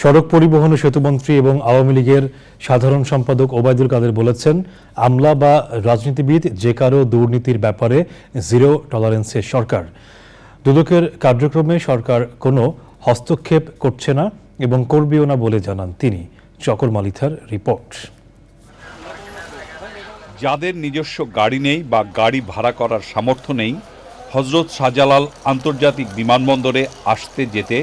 সড়ক পরিবহন ও সেতুমন্ত্রী এবং আওয়ামী লীগের সাধারণ সম্পাদক ওবায়দুল কাদের বলেছেন, আমলা বা রাজনীতিবিদ যে কারও দুর্নীতির ব্যাপারে জিরো টলারেন্সের সরকার। দুদকের কার্যক্রমে সরকার কোনো হস্তক্ষেপ করছে না এবং করবেও না বলে জানান তিনি। চকর মালিথার রিপোর্ট। যাদের নিজস্ব গাড়ি নেই বা গাড়ি ভাড়া করার সামর্থ্য নেই, হজরত শাহজালাল আন্তর্জাতিক বিমানবন্দরে আসতে যেতে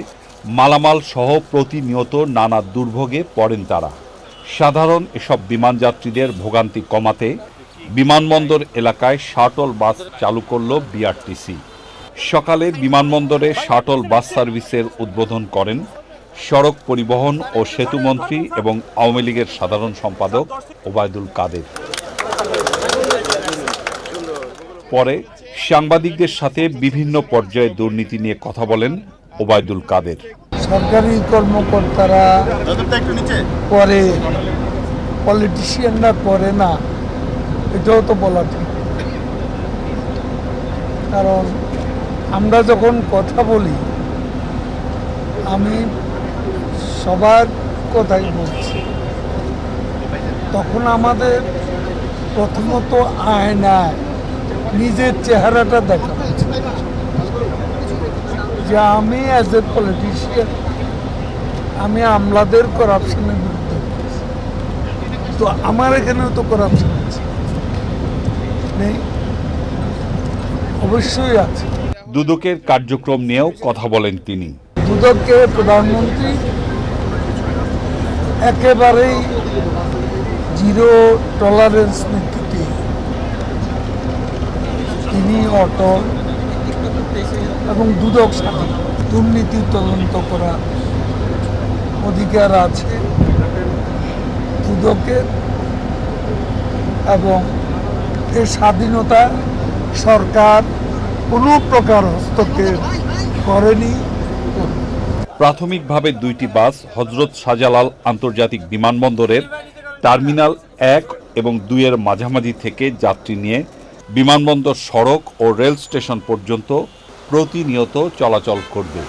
মালামাল সহ প্রতিনিয়ত নানা দুর্ভোগে পড়েন তারা। সাধারণ এসব বিমান যাত্রীদের ভোগান্তি কমাতে বিমানবন্দর এলাকায় শাটল বাস চালু করল বিআরটিসি সকালে বিমানবন্দরে শাটল বাস সার্ভিসের উদ্বোধন করেন সড়ক পরিবহন ও সেতুমন্ত্রী এবং আওয়ামী লীগের সাধারণ সম্পাদক ওবায়দুল কাদের। পরে সাংবাদিকদের সাথে বিভিন্ন পর্যায়ে দুর্নীতি নিয়ে কথা বলেন ওবায়দুল কাদের। সরকারি কর্মকর্তারা করে পলিটিশিয়ানরা করে না এটাও তো বলা ঠিক। কারণ আমরা যখন কথা বলি আমি সবার কথাই বলছি। তখন আমাদের প্রথমত আয়নায় নিজের চেহারাটা দেখা। যে আমি অ্যাজ এ পলিটিশিয়ান আমি আমলাদের করাপশনের বিরুদ্ধে তো আমার এখানেও তো করাপশন আছে। নেই? অবশ্যই আছে। দুদকের কার্যক্রম নিয়েও কথা বলেন তিনি। দুদককে প্রধানমন্ত্রী একেবারেই জিরো টলারেন্স নীতিতে তিনি অটল। এবং দুদক স্বাধীন দুর্নীতি তদন্ত করা অধিকার আছে দুদকের এবং এই স্বাধীনতা সরকার কোনো প্রকার হস্তক্ষেপ করেনি। প্রাথমিকভাবে দুইটি বাস হজরত শাহজালাল আন্তর্জাতিক বিমানবন্দরের টার্মিনাল এক এবং দুইয়ের মাঝামাঝি থেকে যাত্রী নিয়ে বিমানবন্দর সড়ক ও রেল স্টেশন পর্যন্ত প্রতিনিয়ত চলাচল করবে।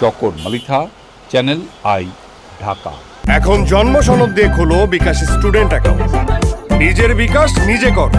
Chakor Malitha, channel I, Dhaka. এখন জন্ম সনদ দিয়ে খোলো বিকাশ স্টুডেন্ট অ্যাকাউন্ট। নিজের বিকাশ নিজে কর।